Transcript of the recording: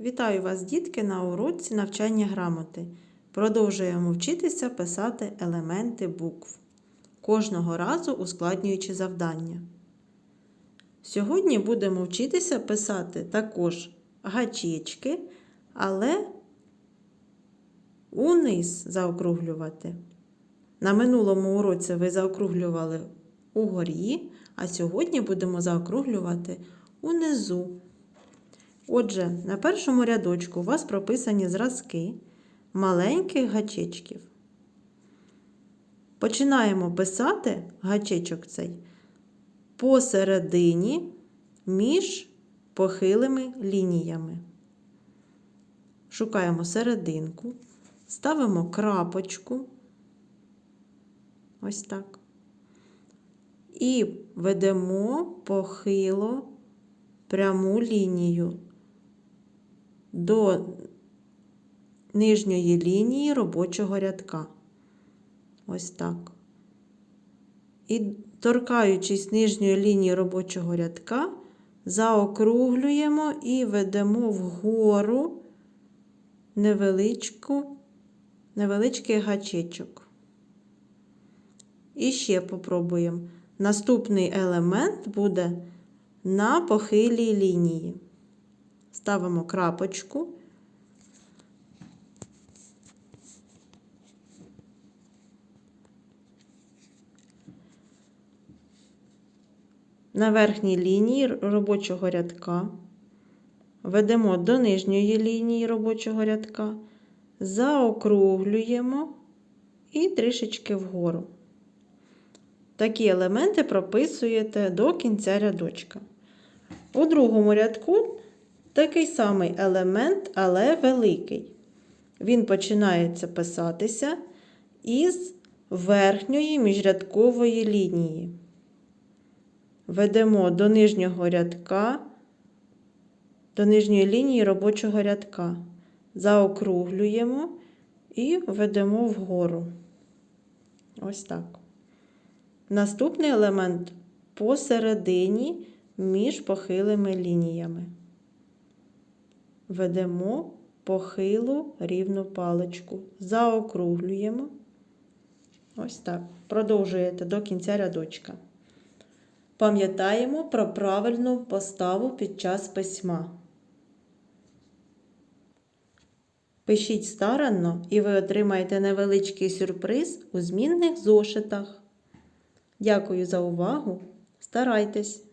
Вітаю вас, дітки, на уроці навчання грамоти. Продовжуємо вчитися писати елементи букв, кожного разу ускладнюючи завдання. Сьогодні будемо вчитися писати також гачечки, але униз заокруглювати. На минулому уроці ви заокруглювали угорі, а сьогодні будемо заокруглювати унизу. Отже, на першому рядочку у вас прописані зразки маленьких гачечків. Починаємо писати гачечок цей посередині між похилими лініями. Шукаємо серединку, ставимо крапочку. Ось так. І ведемо похило пряму лінію до нижньої лінії робочого рядка. Ось так. І торкаючись нижньої лінії робочого рядка, заокруглюємо і ведемо вгору невеличку, невеличкий гачечок. І ще попробуємо. Наступний елемент буде на похилій лінії. Ставимо крапочку. На верхній лінії робочого рядка ведемо до нижньої лінії робочого рядка, заокруглюємо і трішечки вгору. Такі елементи прописуєте до кінця рядочка. У другому рядку такий самий елемент, але великий. Він починається писатися із верхньої міжрядкової лінії. Ведемо до нижнього рядка, до нижньої лінії робочого рядка. Заокруглюємо і ведемо вгору. Ось так. Наступний елемент посередині між похилими лініями. Ведемо похилу рівну паличку, заокруглюємо. Ось так. Продовжуєте до кінця рядочка. Пам'ятаємо про правильну поставу під час письма. Пишіть старанно, і ви отримаєте невеличкий сюрприз у змінних зошитах. Дякую за увагу! Старайтесь!